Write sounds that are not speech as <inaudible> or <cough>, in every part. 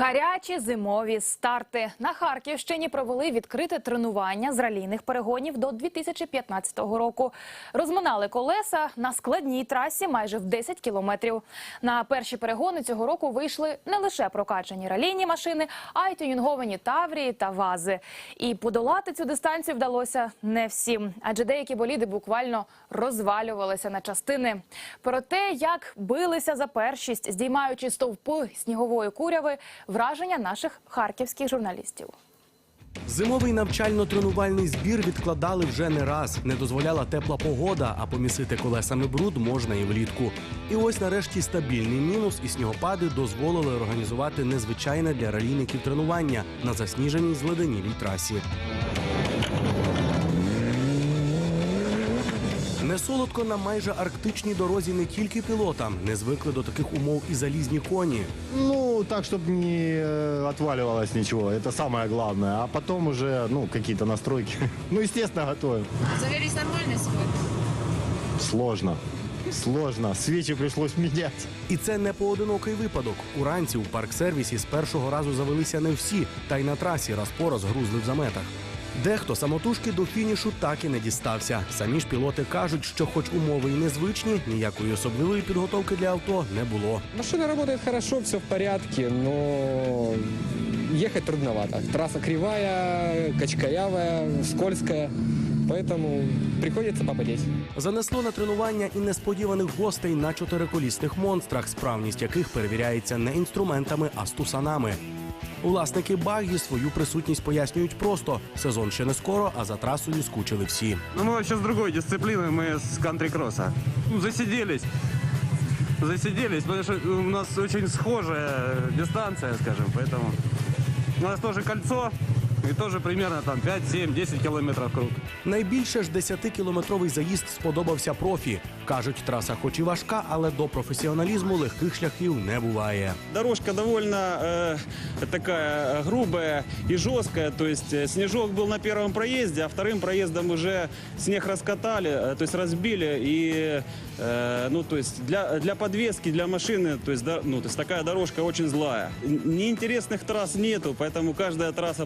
Гарячі зимові старти на Харківщині провели відкрите тренування з ралійних перегонів до 2015 року. Розминали колеса на складній трасі майже в 10 кілометрів. На перші перегони цього року вийшли не лише прокачані ралійні машини, а й тюнінговані таврії та вази. І подолати цю дистанцію вдалося не всім, адже деякі боліди буквально розвалювалися на частини. Про те, як билися за першість, здіймаючи стовпи снігової куряви, враження наших харківських журналістів. Зимовий навчально-тренувальний збір відкладали вже не раз. Не дозволяла тепла погода, а помісити колесами бруд можна і влітку. І ось нарешті стабільний мінус і снігопади дозволили організувати незвичайне для ралійників тренування на засніженій зледенілій трасі. Не солодко на майже арктичній дорозі не тільки пілотам, не звикли до таких умов і залізні коні. Ну, так, чтобы не э, отваливалось ничего. Это самое главное. А потом уже, ну, какие-то настройки. <laughs> Ну, естественно, готовим. Завелись нормально сегодня? Сложно. Сложно. Свечи пришлось менять. І це не поодинокий випадок. Уранці у парк-сервісі з першого разу завелися не всі, та й на трасі раз по раз грузли в заметах. Дехто самотужки до фінішу так і не дістався. Самі ж пілоти кажуть, що, хоч умови й незвичні, ніякої особливої підготовки для авто не було. Машина работает хорошо, все в порядке, но ехать трудновато. Трасса кривая, качкаявая, скользкая, поэтому приходится попотеть. Занесло на тренування і несподіваних гостей на чотириколісних монстрах, справність яких перевіряється не інструментами, а стусанами. Власники багі свою присутність пояснюють просто: сезон ще не скоро, а за трасою скучили всі. Ну, мы вообще с другой дисциплины, мы с кантри-кросса. Ну, засиделись. Засиделись, потому что у нас очень схожая дистанция, скажем, поэтому... У нас тоже кольцо, и тоже примерно там 5, 7, 10 километров круг. Найбільше ж 10-кілометровий заїзд сподобався профі. Кажуть, траса хоч і важка, але до професіоналізму легких шляхів не буває. Дорожка довольно э, такая грубая и жесткая. То есть э, снежок был на первом проезде, а вторым проездом уже снег раскатали, э, то есть разбили. И э, ну, то есть для, для подвески, для машины, то есть, да, ну, то есть такая дорожка очень злая. Н- Неинтересных трасс нету, поэтому каждая трасса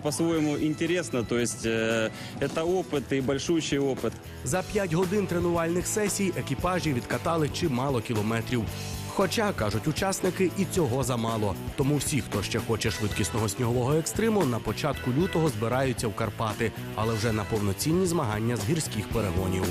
по-своему интересна. То есть э, это опыт и большущий опыт. За 5 годин тренувальних сесій екіпажі відкатали чимало кілометрів. Хоча, кажуть учасники, і цього замало. Тому всі, хто ще хоче швидкісного снігового екстриму, на початку лютого збираються в Карпати, але вже на повноцінні змагання з гірських перегонів.